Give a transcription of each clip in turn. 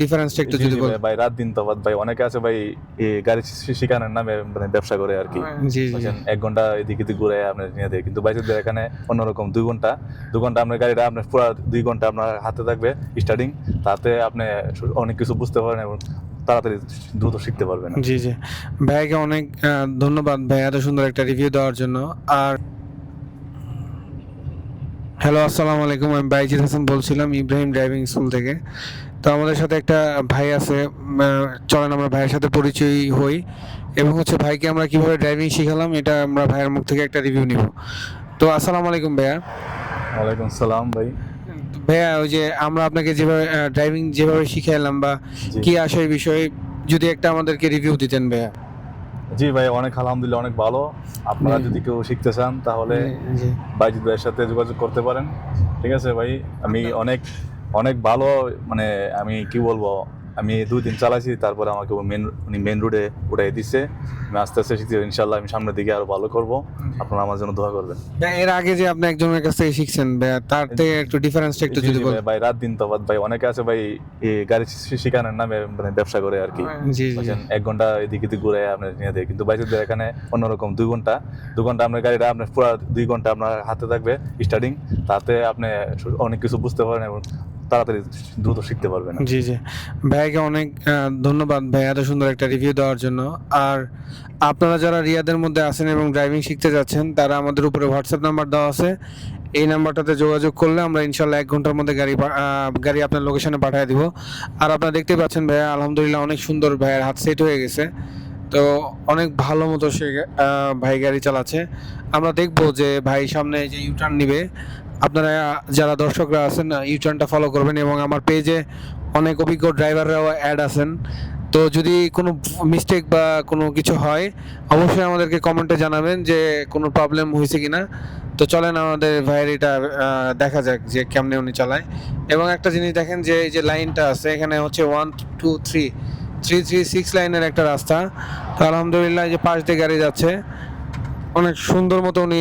ডিফারেন্সটা একটু যদি জি বল ভাই, রাত দিন তো বাদ ভাই। অনেকে আছে ভাই গাড়ি শিখানোর নামে মানে ব্যবসা করে আর কি। জি জি এক ঘণ্টা এদিক এদিক ঘুরে আপনার নিয়ে দেয়। কিন্তু এখানে অন্যরকম দুই ঘণ্টা। দু ঘণ্টা আপনার গাড়িটা আপনার পুরো দুই ঘণ্টা আপনার হাতে থাকবে স্টার্টিং তাতে আপনি অনেক কিছু বুঝতে পারবেন এবং তাড়াতাড়ি দ্রুত শিখতে পারবেন। জি জি। ভাইকে অনেক ধন্যবাদ। ভাই এত সুন্দর একটা রিভিউ দেওয়ার জন্য। আর হ্যালো আসসালামু আলাইকুম আমি বাইজিদ হাসান বলছিলাম ইব্রাহিম ড্রাইভিং স্কুল থেকে। তো আমাদের সাথে একটা ভাই আছে চলেন আমরা ভাইয়ের সাথে পরিচয় হই। এবং হচ্ছে ভাইকে আমরা কীভাবে ড্রাইভিং শিখালাম এটা আমরা ভাইয়ের মুখ থেকে একটা রিভিউ নিব। তো আসসালামু আলাইকুম ভাইয়া। ওয়ালাইকুম সালাম ভাই। ভাইয়া ওই যে আমরা আপনাকে যেভাবে ড্রাইভিং যেভাবে শিখাইলাম বা। কি আসে এই বিষয়ে যদি একটা আমাদেরকে রিভিউ দিতেন ভাইয়া। জি ভাই অনেক আলহামদুলিল্লাহ অনেক ভালো। আপনারা যদি কেউ শিখতে চান তাহলে বাইজিৎ ভাইয়ের সাথে যোগাযোগ করতে পারেন। ঠিক আছে ভাই? আমি অনেক অনেক ভালো মানে আমি কি বলব আমি দুই দিন চালাইছি তারপরে আমাকে মেন উনি মেন রোডে উঠাই দিচ্ছে আমি আস্তে আস্তে শিখছি ইনশাল্লাহ আমি সামনের দিকে আরও ভালো করব। আপনারা আমার জন্য দোয়া করবেন। এর আগে যে আপনি একজনের কাছ থেকে শিখছেন তার থেকে একটু ডিফারেন্সটা একটু যদি জি বল ভাই, রাত দিন তো বাদ ভাই অনেকে আছে ভাই এই গাড়ি শিখানোর নামে মানে ব্যবসা করে আর কি। জি জি বুঝছেন? এক ঘণ্টা এদিক এদিক ঘুরে আপনার নিয়ে দেয়। কিন্তু বাইকের এখানে অন্যরকম দুই ঘণ্টা। দু ঘণ্টা আপনার গাড়িটা আপনার পুরো দুই ঘণ্টা আপনার হাতে থাকবে স্টার্টিং তাতে আপনি অনেক কিছু বুঝতে পারেন এবং তাড়াতাড়ি দ্রুত শিখতে পারবেন জি জি। ভাইকে অনেক ধন্যবাদ ভাই এত সুন্দর একটা রিভিউ দেওয়ার জন্য। আর আপনারা যারা রিয়াদের মধ্যে আছেন এবং ড্রাইভিং শিখতে যাচ্ছেন, তারা আমাদের উপরে হোয়াটসঅ্যাপ নাম্বার দেওয়া আছে। এই নাম্বারটাতে যোগাযোগ করলে আমরা ইনশাল্লাহ এক ঘণ্টার মধ্যে গাড়ি গাড়ি আপনার লোকেশনে পাঠিয়ে দিব। আর আপনারা দেখতে পাচ্ছেন ভাইয়া, আলহামদুলিল্লাহ অনেক সুন্দর ভাইয়ের হাত সেট হয়ে গেছে। তো অনেক ভালো মতো সে ভাই গাড়ি চালাচ্ছে। আমরা দেখব যে ভাই সামনে যে ইউটার্ন নিবে আপনারা যারা দর্শকরা আছেন ইউটার্নটা ফলো করবেন এবং আমার পেজে অনেক অভিজ্ঞ ড্রাইভাররাও অ্যাড আছেন। তো যদি কোনো মিস্টেক বা কোনো কিছু হয়, অবশ্যই আমাদেরকে কমেন্টে জানাবেন যে কোনো প্রবলেম হয়েছে কিনা। তো চলেন আমাদের ভাইয়ের এটা দেখা যাক যে কেমনে উনি চালায়। এবং একটা জিনিস দেখেন যে এই যে লাইনটা আছে, এখানে হচ্ছে one two three three three six লাইনের একটা রাস্তা। তো আলহামদুলিল্লাহ যে পাশ দিয়ে গাড়ি যাচ্ছে, অনেক সুন্দর মতো উনি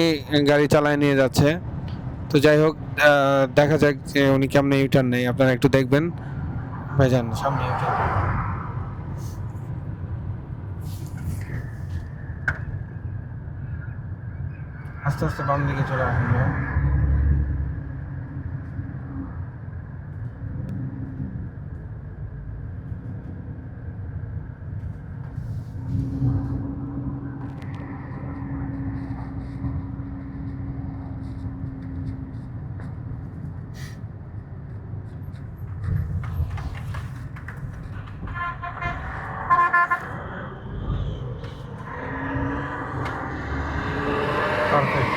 গাড়ি চালায় নিয়ে যাচ্ছে। তো যাই হোক দেখা যাক যে উনি কেমনে ইউটার্ন নেই আপনারা একটু দেখবেন। ভাইজান, সামনে ইউটার্ন আস্তে আস্তে বাম দিকে চলে আসুন ভাইয়া। Perfect.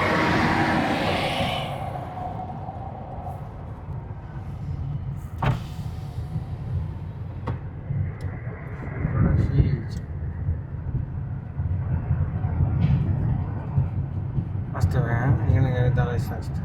আস্তে হবে হ্যাঁ এখানে গাড়ি দাঁড়াইছে আস্তে